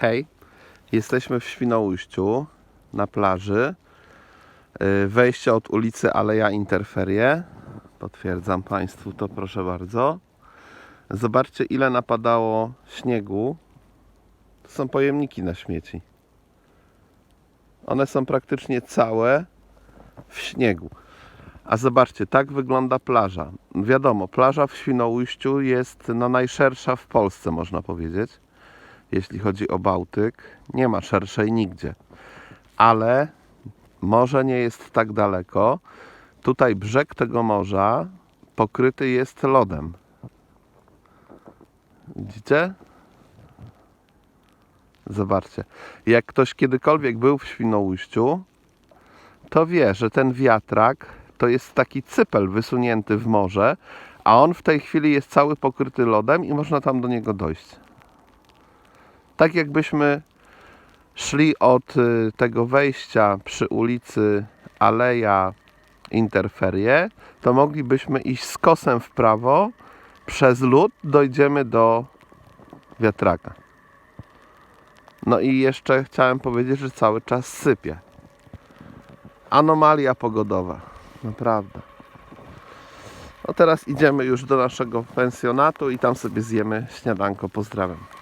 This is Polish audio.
Hej, jesteśmy w Świnoujściu na plaży. Yy, Wejście od ulicy Aleja Interferie. Potwierdzam Państwu to, proszę bardzo. Zobaczcie, ile napadało śniegu. To są pojemniki na śmieci. One są praktycznie całe w śniegu. A zobaczcie, tak wygląda plaża. Wiadomo, plaża w Świnoujściu jest no, najszersza w Polsce, można powiedzieć jeśli chodzi o Bałtyk. Nie ma szerszej nigdzie. Ale morze nie jest tak daleko. Tutaj brzeg tego morza pokryty jest lodem. Widzicie? Zobaczcie. Jak ktoś kiedykolwiek był w Świnoujściu, to wie, że ten wiatrak to jest taki cypel wysunięty w morze, a on w tej chwili jest cały pokryty lodem i można tam do niego dojść tak jakbyśmy szli od y, tego wejścia przy ulicy Aleja Interferie, to moglibyśmy iść skosem w prawo, przez lód dojdziemy do wiatraka. No i jeszcze chciałem powiedzieć, że cały czas sypie. Anomalia pogodowa. Naprawdę. No teraz idziemy już do naszego pensjonatu i tam sobie zjemy śniadanko. Pozdrawiam.